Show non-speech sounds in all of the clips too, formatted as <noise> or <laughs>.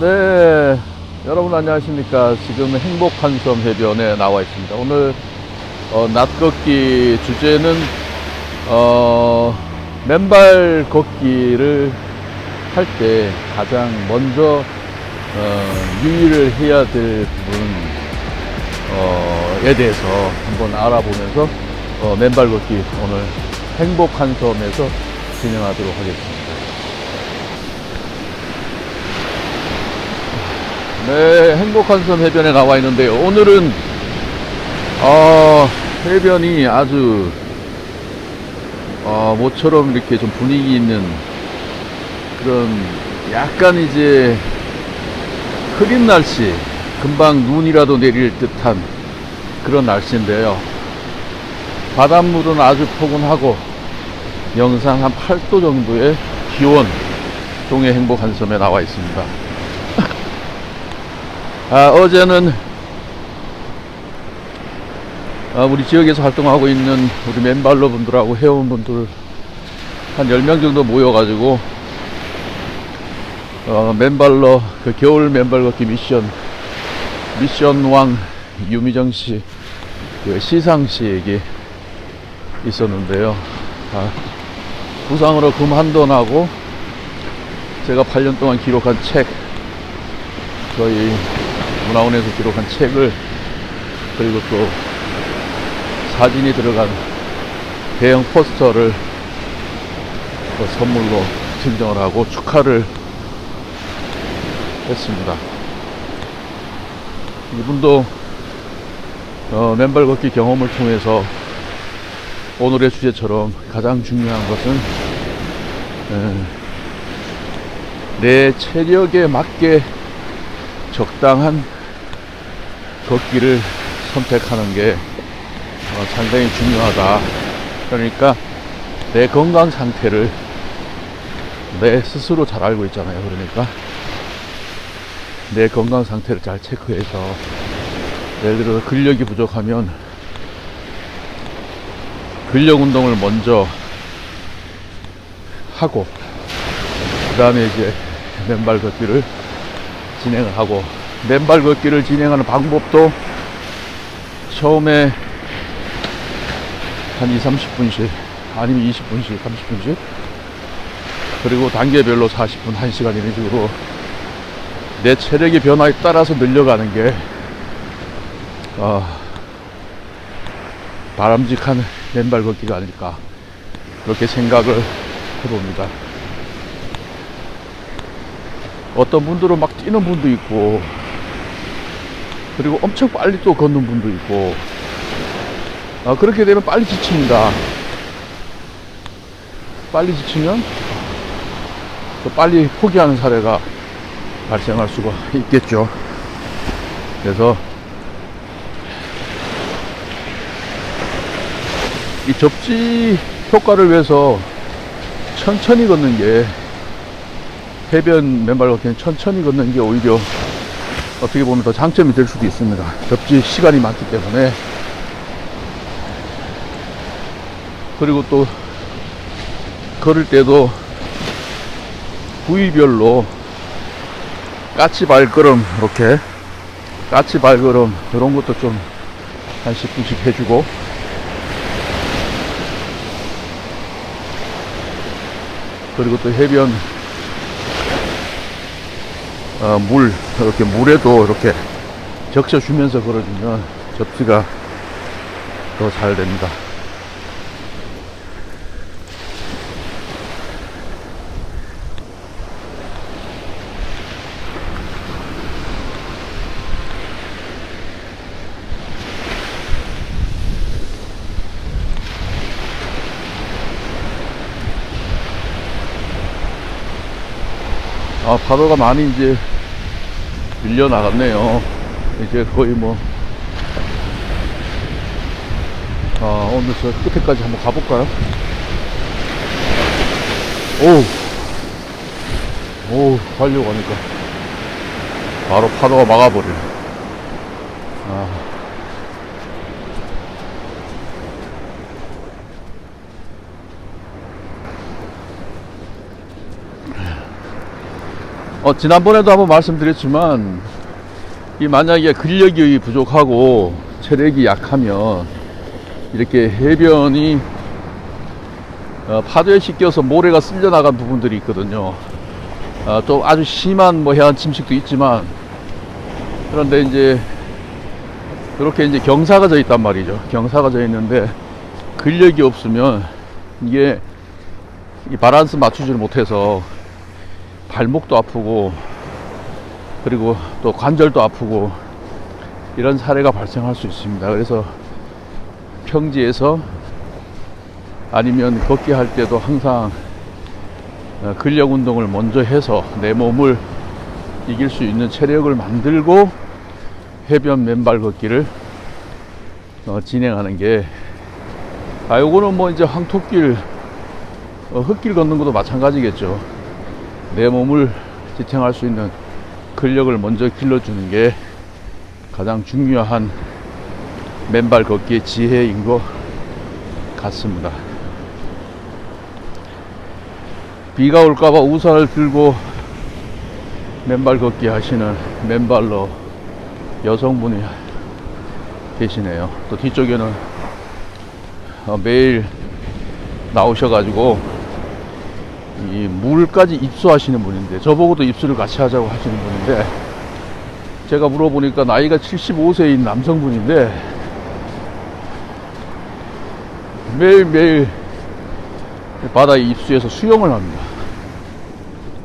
네, 여러분 안녕하십니까. 지금 행복한 섬 해변에 나와 있습니다. 오늘 어, 낮 걷기 주제는 어, 맨발 걷기를 할 때 가장 먼저 어, 유의를 해야 될 부분에 대해서 한번 알아보면서 어, 맨발 걷기 오늘 행복한 섬에서 진행하도록 하겠습니다. 네, 행복한 섬 해변에 나와 있는데요. 오늘은 어, 해변이 아주 어, 모처럼 이렇게 좀 분위기 있는 그런 약간 이제 흐린 날씨, 금방 눈이라도 내릴 듯한 그런 날씨인데요. 바닷물은 아주 포근하고 영상 한 8도 정도의 기온 동해 행복한 섬에 나와 있습니다. 아, 어제는 아, 우리 지역에서 활동하고 있는 우리 맨발로 분들하고 회원분들 한 10명 정도 모여가지고 어, 맨발로 그 겨울 맨발 걷기 미션 미션 왕 유미정 씨 그 시상식이 있었는데요. 아, 부상으로 금 한도 나고 제가 8년 동안 기록한 책 저희 문화원에서 기록한 책을 그리고 또 사진이 들어간 대형 포스터를 또 선물로 증정을 하고 축하를 했습니다. 이분도 어, 맨발 걷기 경험을 통해서 오늘의 주제처럼 가장 중요한 것은 에, 내 체력에 맞게 적당한 걷기를 선택하는 게 어, 상당히 중요하다. 그러니까 내 건강 상태를 내 스스로 잘 알고 있잖아요. 그러니까 내 건강 상태를 잘 체크해서 예를 들어서 근력이 부족하면 근력 운동을 먼저 하고 그 다음에 이제 맨발 걷기를 진행을 하고 맨발 걷기를 진행하는 방법도 처음에 한 2, 30분씩 아니면 20분씩, 30분씩 그리고 단계별로 40분, 1시간 이런 식으로 내 체력의 변화에 따라서 늘려가는 게 어, 바람직한 맨발 걷기가 아닐까 그렇게 생각을 해봅니다. 어떤 분들은 막 뛰는 분도 있고 그리고 엄청 빨리 또 걷는 분도 있고 아, 그렇게 되면 빨리 지칩니다. 빨리 지치면 또 빨리 포기하는 사례가 발생할 수가 있겠죠. 그래서 이 접지 효과를 위해서 천천히 걷는 게 해변 맨발 걷기는 천천히 걷는 게 오히려 어떻게 보면 더 장점이 될 수도 있습니다. 접지 시간이 많기 때문에 그리고 또 걸을 때도 부위별로 까치 발걸음 이렇게 까치 발걸음 이런 것도 좀 한 10분씩 해주고 그리고 또 해변 어, 물 이렇게 물에도 이렇게 적셔 주면서 걸어주면 접지가 더 잘 됩니다. 아, 파도가 많이 이제 밀려 나갔네요. 이제 거의 뭐, 아, 오늘 저 끝에까지 한번 가볼까요? 오, 오, 가려고 하니까 바로 파도가 막아버리네. 아. 어, 지난번에도 한번 말씀드렸지만 이 만약에 근력이 부족하고 체력이 약하면 이렇게 해변이 어, 파도에 씻겨서 모래가 쓸려 나간 부분들이 있거든요. 아, 좀 아주 심한 뭐 해안 침식도 있지만 그런데 이제 그렇게 이제 경사가 져 있단 말이죠. 경사가 져 있는데 근력이 없으면 이게 이 바란스 맞추지를 못해서 발목도 아프고 그리고 또 관절도 아프고 이런 사례가 발생할 수 있습니다. 그래서 평지에서 아니면 걷기 할 때도 항상 어, 근력 운동을 먼저 해서 내 몸을 이길 수 있는 체력을 만들고 해변 맨발 걷기를 어, 진행하는 게 아, 요거는 뭐 이제 황토길, 어, 흙길 걷는 것도 마찬가지겠죠. 내 몸을 지탱할 수 있는 근력을 먼저 길러주는 게 가장 중요한 맨발 걷기의 지혜인 것 같습니다. 비가 올까봐 우산을 들고 맨발 걷기 하시는 맨발로 여성분이 계시네요. 또 뒤쪽에는 어, 매일 나오셔가지고 이 물까지 입수하시는 분인데 저보고도 입수를 같이 하자고 하시는 분인데 제가 물어보니까 나이가 75세인 남성분인데 매일매일 바다에 입수해서 수영을 합니다.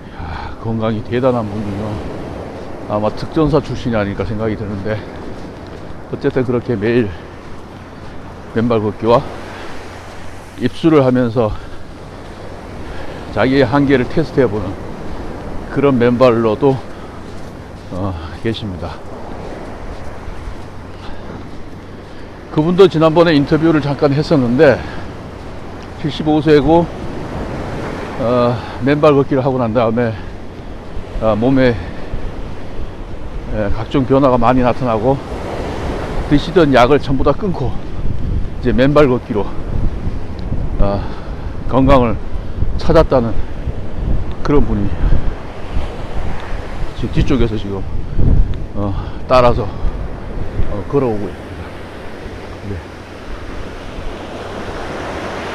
이야, 건강이 대단한 분이요. 아마 특전사 출신이 아닐까 생각이 드는데 어쨌든 그렇게 매일 맨발 걷기와 입수를 하면서 자기의 한계를 테스트해보는 그런 맨발로도 어, 계십니다. 그분도 지난번에 인터뷰를 잠깐 했었는데 75세고 어, 맨발 걷기를 하고 난 다음에 어, 몸에 에, 각종 변화가 많이 나타나고 드시던 약을 전부 다 끊고 이제 맨발 걷기로 어, 건강을 찾았다는 그런 분이 지금 뒤쪽에서 지금 어, 따라서 어, 걸어오고 있습니다. 네.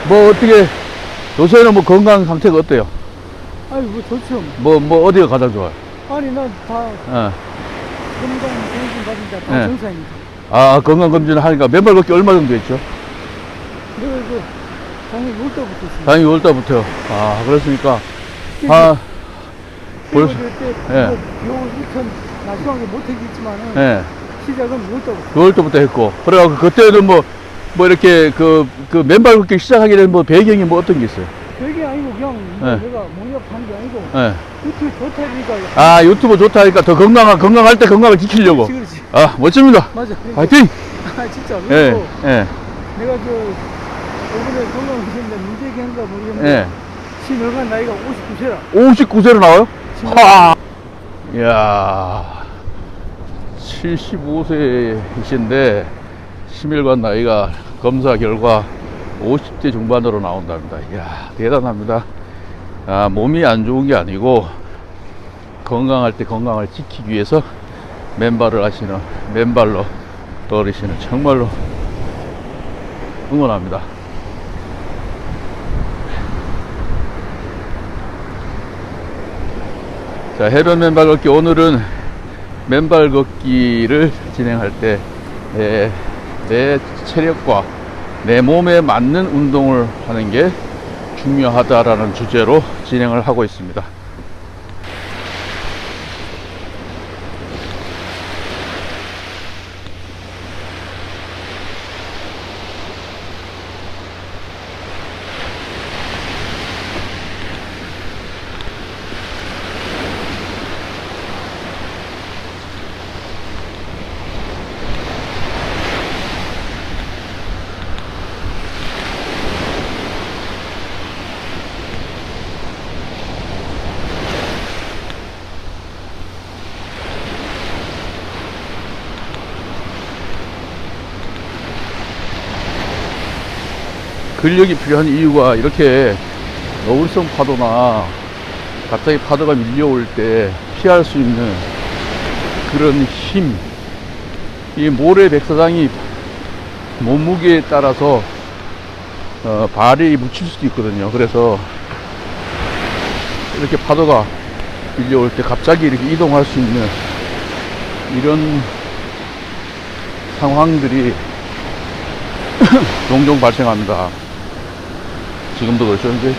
뭐 어떻게 요새는 뭐 건강 상태가 어때요? 아니 뭐 좋죠. 뭐뭐 어디가 가장 좋아요? 아니 난다 어. 건강 검진 받은 자다 네. 정상입니다. 아 건강 검진을 하니까 맨발 걷기 얼마 정도 했죠? 내가 그 작년 6월달부터 있습니다. 다행히 5월달부터요. 아 그렇습니까? 아 벌써- 그때 예. 뭐요 일천 나중하게 못하겠지만은 예. 시작은 6월달부터. 6월달부터 했고 그래갖고 그때는 뭐 뭐 이렇게 그, 그 맨발 걷기 시작하게 된 뭐 배경이 뭐 어떤 게 있어요? 별게 아니고 그냥 뭐 네. 내가 목욕한 게 아니고 예. 유튜브 좋다니까. 아 유튜브 좋다 하니까 더 건강한 건강할 때 건강을 지키려고. 그렇지 그렇지. 아 멋집니다. 맞아. 파이팅! <laughs> 아 진짜. 예, 그리고 예, 내가 저 이번에 건강검진인데 문제기 한가 모르겠는데 예. 신혈관 나이가 59세라. 59세로 나와요? 하! 이야, 75세이신데, 심혈관 나이가 검사 결과 50대 중반으로 나온답니다. 이야, 대단합니다. 아, 몸이 안 좋은 게 아니고, 건강할 때 건강을 지키기 위해서 맨발을 하시는, 맨발로 걸으시는 정말로 응원합니다. 자, 해변 맨발 걷기 오늘은 맨발 걷기를 진행할 때 내, 내 체력과 내 몸에 맞는 운동을 하는 게 중요하다라는 주제로 진행을 하고 있습니다. 근력이 필요한 이유가 이렇게 노을성 파도나 갑자기 파도가 밀려올 때 피할 수 있는 그런 힘, 이 모래 백사장이 몸무게에 따라서 어, 발이 묻힐 수도 있거든요. 그래서 이렇게 파도가 밀려올 때 갑자기 이렇게 이동할 수 있는 이런 상황들이 <clears throat> 종종 발생합니다. 지금도 그렇죠. 이제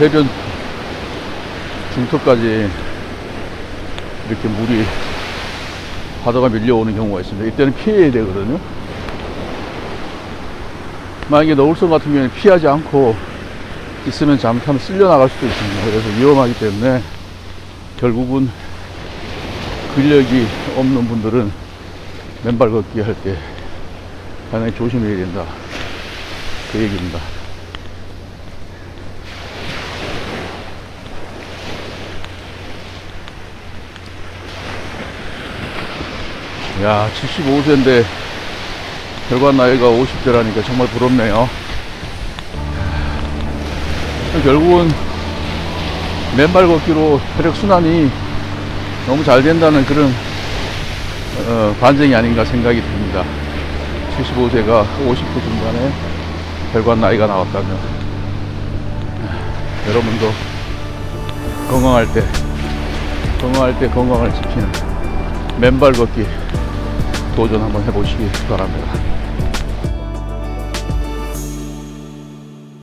해변 중턱까지 이렇게 물이 파도가 밀려오는 경우가 있습니다. 이때는 피해야 되거든요. 만약에 노을성 같은 경우에는 피하지 않고 있으면 잘못하면 쓸려 나갈 수도 있습니다. 그래서 위험하기 때문에 결국은 근력이 없는 분들은 맨발 걷기 할때 상당히 조심해야 된다. 그 얘기입니다. 야, 75세인데 결과 나이가 50대라니까 정말 부럽네요. 결국은 맨발 걷기로 혈액순환이 너무 잘 된다는 그런 어, 반증이 아닌가 생각이 듭니다. 75세가 50대 중반에 혈관 나이가 나왔다면 여러분도 건강할 때 건강할 때 건강을 지키는 맨발 걷기 도전 한번 해보시기 바랍니다.